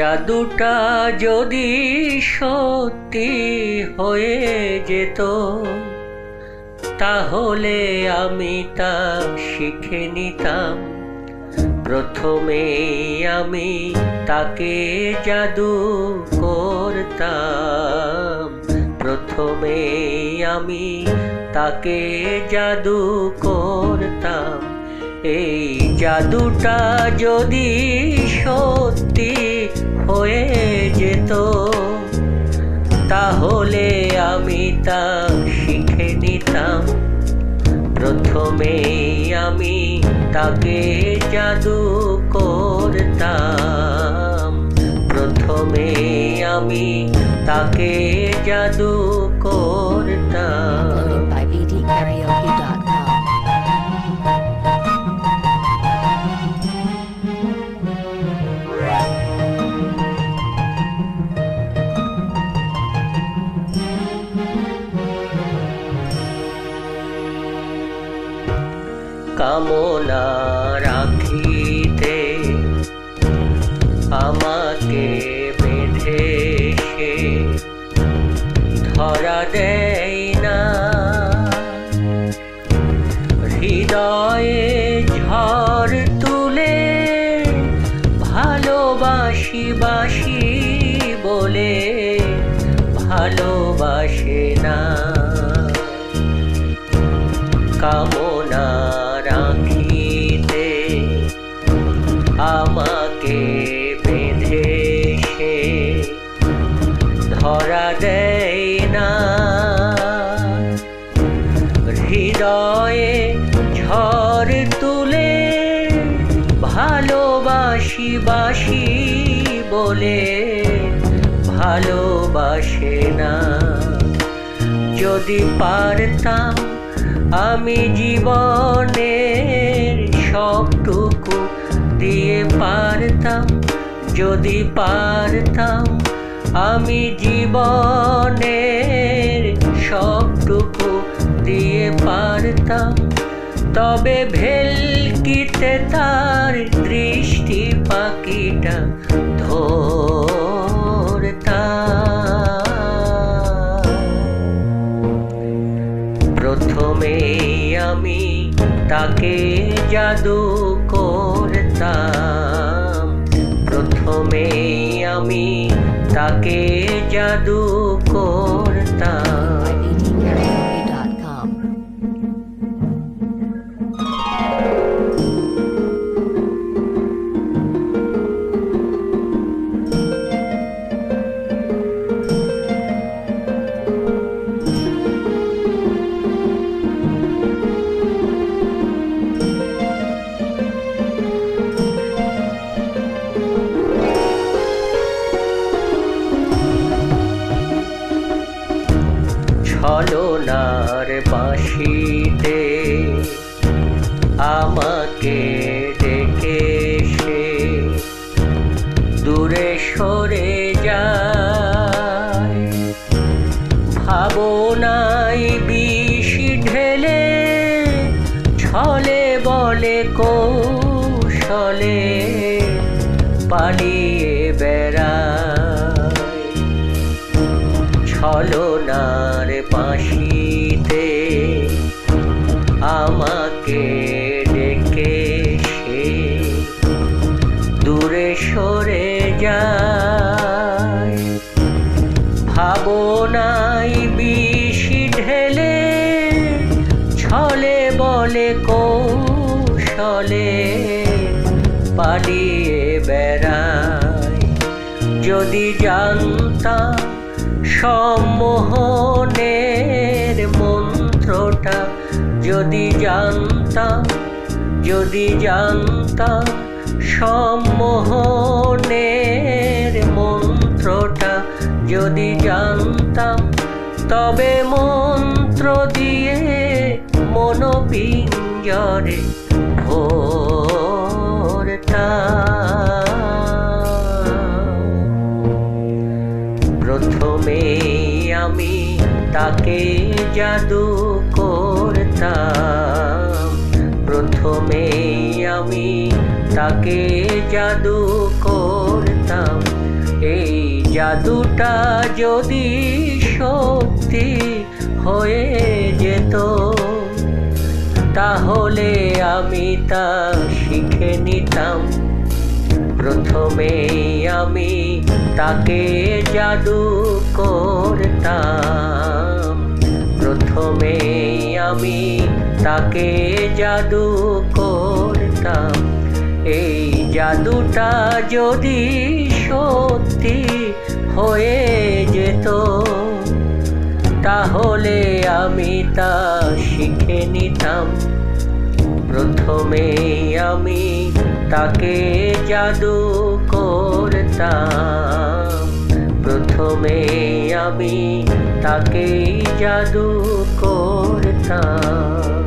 জাদুটা যদি সত্যি হয়ে যেত, তাহলে আমি তা শিখে নিতাম। প্রথমে আমি তাকে জাদু করতাম। প্রথমে আমি তাকে জাদু করতাম। এই জাদুটা যদি যেত তাহলে আমি তা শিখে নিতাম। প্রথমে আমি তাকে জাদু করতাম। প্রথমে আমি তাকে জাদু করতাম। কামনা রাখিতে আমাকে বেঁধে ধরা দেয় না। হৃদয়ে ঝড় তুলে ভালোবাসি বাসি বলে ভালোবাসে না। কামনা ধরা দেয় না। হৃদয়ে ঝড় তুলে ভালোবাসি বাসি বলে ভালোবাসে না। যদি পারতাম আমি জীবনের সবটুকু দিয়ে পারতাম, যদি পারতাম আমি জীবনের সবটুকু দিয়ে পারতাম। তবে ভেলকিতে তার দৃষ্টি পাখিটা ধরতাম। প্রথমে আমি তাকে জাদু করতাম। প্রথমে আমি তাকে জাদু করতাম By ছলনার বাঁশিতে। আমাকে ডেকে সে দূরে সরে যায়। ভাবনাই বিষ ঢেলে ছলে বলে কৌশলে পালিয়ে বেড়ায়। ছলনার বাঁশিতে আমাকে ডেকে সে দূরে সরে যায়। ভাবনাই বিষ ঢেলে ছলে বলে কৌশলে পালিয়ে বেড়ায়। যদি জানতাম সম্মোহনের মন্ত্রটা যদি জানতাম যদি জানতাম সম্মোহনের মন্ত্রটা যদি জানতাম, তবে মন্ত্র দিয়ে মনোপিঞ্জরে ভরতাম তাকে জাদু করতাম। প্রথমে আমি তাকে জাদু করতাম। এই জাদুটা যদি সত্যি হয়ে যেত, তাহলে আমি তা শিখে নিতাম। প্রথমে আমি তাকে জাদু করতাম। প্রথমে আমি তাকে জাদু করতাম। এই জাদুটা যদি সত্যি হয়ে যেত, তাহলে আমি তা শিখে নিতাম। প্রথমে আমি তাকে জাদু করতাম। প্রথমে আমি তাকেই জাদু করতাম।